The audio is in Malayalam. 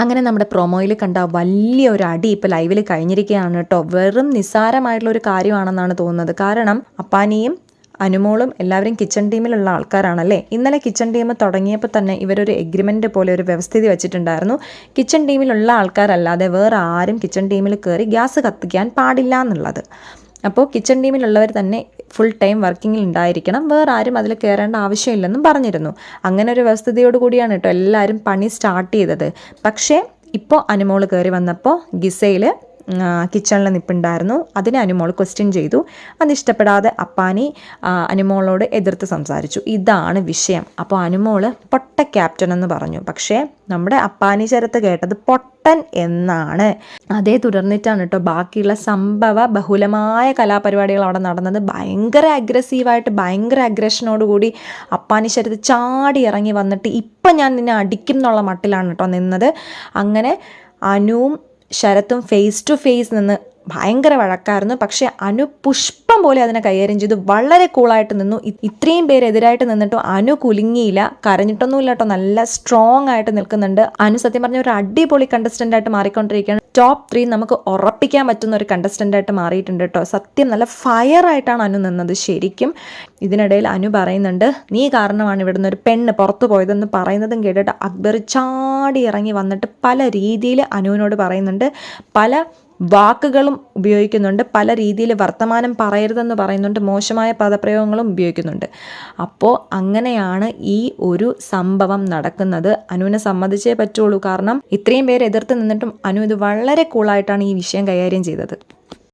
അങ്ങനെ നമ്മുടെ പ്രൊമോയിൽ കണ്ട വലിയ ഒരു അടി ഇപ്പോൾ ലൈവിൽ കഴിഞ്ഞിരിക്കുകയാണ് കേട്ടോ. വെറും നിസ്സാരമായിട്ടുള്ള ഒരു കാര്യമാണെന്നാണ് തോന്നുന്നത്. കാരണം അപ്പാനിയും അനുമോളും എല്ലാവരും കിച്ചൺ ടീമിലുള്ള ആൾക്കാരാണല്ലേ? ഇന്നലെ കിച്ചൺ ടീം തുടങ്ങിയപ്പോൾ തന്നെ ഇവരൊരു എഗ്രിമെന്റ് പോലെ ഒരു വ്യവസ്ഥിതി വെച്ചിട്ടുണ്ടായിരുന്നു. കിച്ചൺ ടീമിലുള്ള ആൾക്കാരല്ലാതെ വേറെ ആരും കിച്ചൺ ടീമിൽ കയറി ഗ്യാസ് കത്തിക്കാൻ പാടില്ല എന്നുള്ളത്. അപ്പോൾ കിച്ചൺ ടീമിലുള്ളവർ തന്നെ ഫുൾ ടൈം വർക്കിങ്ങിൽ ഉണ്ടായിരിക്കണം. വേറെ ആരും അതിൽ കയറേണ്ട ആവശ്യമില്ലെന്നും പറഞ്ഞിരുന്നു. അങ്ങനെ ഒരു വസ്തുതയോട് കൂടിയാണ് കേട്ടോ എല്ലാവരും പണി സ്റ്റാർട്ട് ചെയ്തത്. പക്ഷേ ഇപ്പോൾ അനുമോൾ കയറി വന്നപ്പോൾ ഗിസയിൽ കിച്ചണിൽ നിൽപ്പുണ്ടായിരുന്നു അതിനെ അനുമോൾ ക്വസ്റ്റ്യൻ ചെയ്തു. അത് ഇഷ്ടപ്പെടാതെ അപ്പാനി അനുമോളോട് എതിർത്ത് സംസാരിച്ചു. ഇതാണ് വിഷയം. അപ്പോൾ അനുമോൾ പൊട്ട ക്യാപ്റ്റൻ എന്ന് പറഞ്ഞു. പക്ഷേ നമ്മുടെ അപ്പാനി ചരത്ത് കേട്ടത് പൊട്ടൻ എന്നാണ്. അതേ തുടർന്നിട്ടാണ് കേട്ടോ ബാക്കിയുള്ള സംഭവ ബഹുലമായ കലാപരിപാടികൾ അവിടെ നടന്നത്. ഭയങ്കര അഗ്രസീവായിട്ട് ഭയങ്കര അഗ്രഷനോടുകൂടി അപ്പാനി ശരത്ത് ചാടി ഇറങ്ങി വന്നിട്ട് ഇപ്പം ഞാൻ നിന്നെ അടിക്കും എന്നുള്ള മട്ടിലാണ് കേട്ടോ നിന്നത്. അങ്ങനെ അനുവും ശരത്തും ഫേസ് ടു ഫേസ് നിന്ന് ഭയങ്കര വഴക്കായിരുന്നു. പക്ഷെ അനു പുഷ്പം പോലെ അതിനെ കൈകാര്യം ചെയ്തു. വളരെ കൂളായിട്ട് നിന്നു. ഇത്രയും പേരെതിരായിട്ട് നിന്നിട്ടും അനു കുലുങ്ങിയില്ല. കരഞ്ഞിട്ടൊന്നുമില്ല കേട്ടോ. നല്ല സ്ട്രോങ് ആയിട്ട് നിൽക്കുന്നുണ്ട്. അനു സത്യം പറഞ്ഞ ഒരു അടിപൊളി കണ്ടസ്റ്റന്റ് ആയിട്ട് മാറിക്കൊണ്ടിരിക്കുകയാണ്. ടോപ്പ് ത്രീ നമുക്ക് ഉറപ്പിക്കാൻ പറ്റുന്ന ഒരു കണ്ടസ്റ്റന്റ് ആയിട്ട് മാറിയിട്ടുണ്ട് കേട്ടോ. സത്യം നല്ല ഫയർ ആയിട്ടാണ് അനു നിന്നത് ശരിക്കും. ഇതിനിടയിൽ അനു പറയുന്നുണ്ട് നീ കാരണമാണ് ഇവിടുന്ന് ഒരു പെണ്ണ് പുറത്തു പോയതെന്ന് പറയുന്നതും കേട്ടിട്ട് അക്ബർ ചാടി ഇറങ്ങി വന്നിട്ട് പല രീതിയിൽ അനുവിനോട് പറയുന്നുണ്ട്. പല വാക്കുകളും ഉപയോഗിക്കുന്നുണ്ട്. പല രീതിയിൽ വർത്തമാനം പറയരുതെന്ന് പറയുന്നുണ്ട്. മോശമായ പദപ്രയോഗങ്ങളും ഉപയോഗിക്കുന്നുണ്ട്. അപ്പോൾ അങ്ങനെയാണ് ഈ ഒരു സംഭവം നടക്കുന്നത്. അനുവിനെ സമ്മതിച്ചേ പറ്റുള്ളൂ. കാരണം ഇത്രയും പേര് എതിർത്ത് നിന്നിട്ടും അനു ഇത് വളരെ കൂളായിട്ടാണ് ഈ വിഷയം കൈകാര്യം ചെയ്തത്.